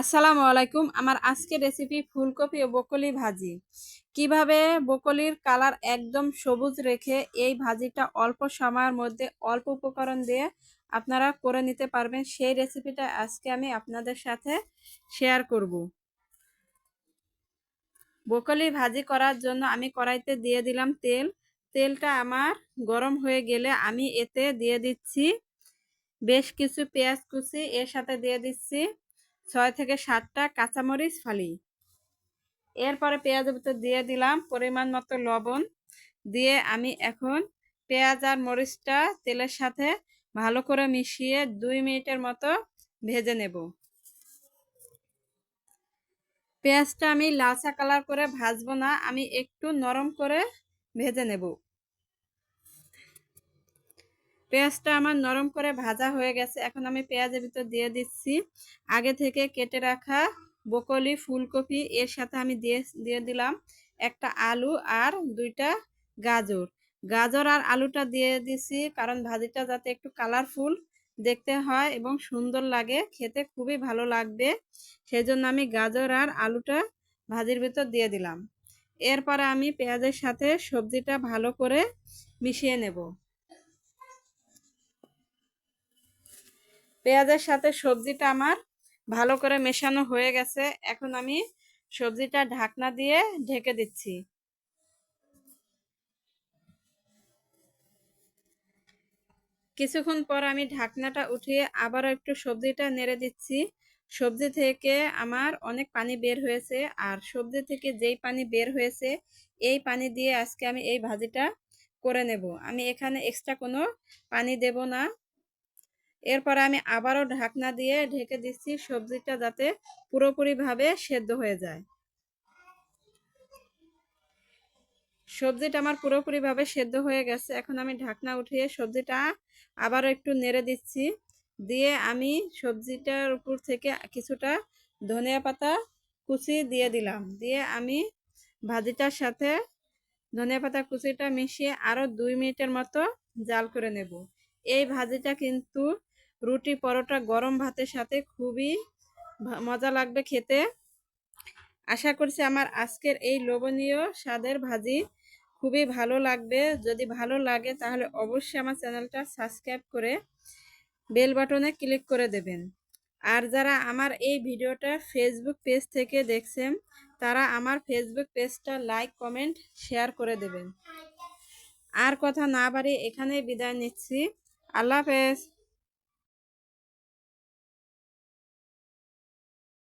আসসালামু আলাইকুম। আমার আজকের রেসিপি ফুলকপি ও বকলি ভাজি। কীভাবে বকলির কালার একদম সবুজ রেখে এই ভাজিটা অল্প সময়ের মধ্যে অল্প উপকরণ দিয়ে আপনারা করে নিতে পারবেন, সেই রেসিপিটা আজকে আমি আপনাদের সাথে শেয়ার করব। বকলি ভাজি করার জন্য আমি কড়াইতে দিয়ে দিলাম তেল। তেলটা আমার গরম হয়ে গেলে আমি এতে দিয়ে দিচ্ছি বেশ কিছু পেঁয়াজ কুচি, এর সাথে দিয়ে দিচ্ছি ছয় থেকে সাতটা কাঁচামরিচ ফালি। এরপরে পেঁয়াজের ভিতর দিয়ে দিলাম পরিমাণ মতো লবণ। দিয়ে আমি এখন পেঁয়াজ আর মরিচটা তেলের সাথে ভালো করে মিশিয়ে দুই মিনিটের মতো ভেজে নেব। পেঁয়াজটা আমি লালচা কালার করে ভাজবো না, আমি একটু নরম করে ভেজে নেব। পেঁয়াজটা আমার নরম করে ভাজা হয়ে গেছে। এখন আমি পেঁয়াজের ভিতর দিয়ে দিচ্ছি। আগে থেকে কেটে রাখা বকলি ফুলকপি, এর সাথে আমি দিয়ে দিয়ে দিলাম একটা আলু আর দুইটা গাজর। গাজর আর আলুটা দিয়ে দিছি কারণ ভাজিটা যাতে একটু কালারফুল দেখতে হয় এবং সুন্দর লাগে, খেতে খুবই ভালো লাগবে। সেই জন্য আমি গাজর আর আলুটা ভাজির ভিতর দিয়ে দিলাম। এরপরে আমি পেঁয়াজের সাথে সবজিটা ভালো করে মিশিয়ে নেব। পেঁয়াজের সাথে সবজিটা আমার ভালো করে মেশানো হয়ে গেছে। এখন আমি সবজিটা ঢাকনা দিয়ে ঢেকে দিচ্ছি। কিছুক্ষণ পর আমি ঢাকনাটা উঠিয়ে আবারও একটু সবজিটা নেড়ে দিচ্ছি। সবজি থেকে আমার অনেক পানি বের হয়েছে আর সবজি থেকে যেই পানি বের হয়েছে, এই পানি দিয়ে আজকে আমি এই ভাজিটা করে নেব। আমি এখানে এক্সট্রা কোনো পানি দেব না। এরপরে আমি আবারও ঢাকনা দিয়ে ঢেকে দিচ্ছি সবজিটা যাতে পুরোপুরিভাবে সেদ্ধ হয়ে যায়। সবজিটা আমার পুরোপুরিভাবে সেদ্ধ হয়ে গেছে। এখন আমি ঢাকনা উঠিয়ে সবজিটা আবারও একটু নেড়ে দিচ্ছি। দিয়ে আমি সবজিটার উপর থেকে কিছুটা ধনিয়া পাতা কুচি দিয়ে দিলাম। দিয়ে আমি ভাজিটার সাথে ধনিয়া পাতা কুচিটা মিশিয়ে আরও দুই মিনিটের মতো জাল করে নেব। এই ভাজিটা কিন্তু রুটি পরোটা গরম ভাতের সাথে খুবই মজা লাগবে খেতে। আশা করছি আমার আজকের এই লোভনীয় স্বাদের ভাজি খুবই ভালো লাগবে। যদি ভালো লাগে তাহলে অবশ্যই আমার চ্যানেলটা সাবস্ক্রাইব করে বেল বাটনে ক্লিক করে দেবেন। আর যারা আমার এই ভিডিওটা ফেসবুক পেজ থেকে দেখছেন, তারা আমার ফেসবুক পেজটা লাইক কমেন্ট শেয়ার করে দেবেন। আর কথা না বাড়ি এখানেই বিদায় নিচ্ছি। আল্লাহ হাফেজ।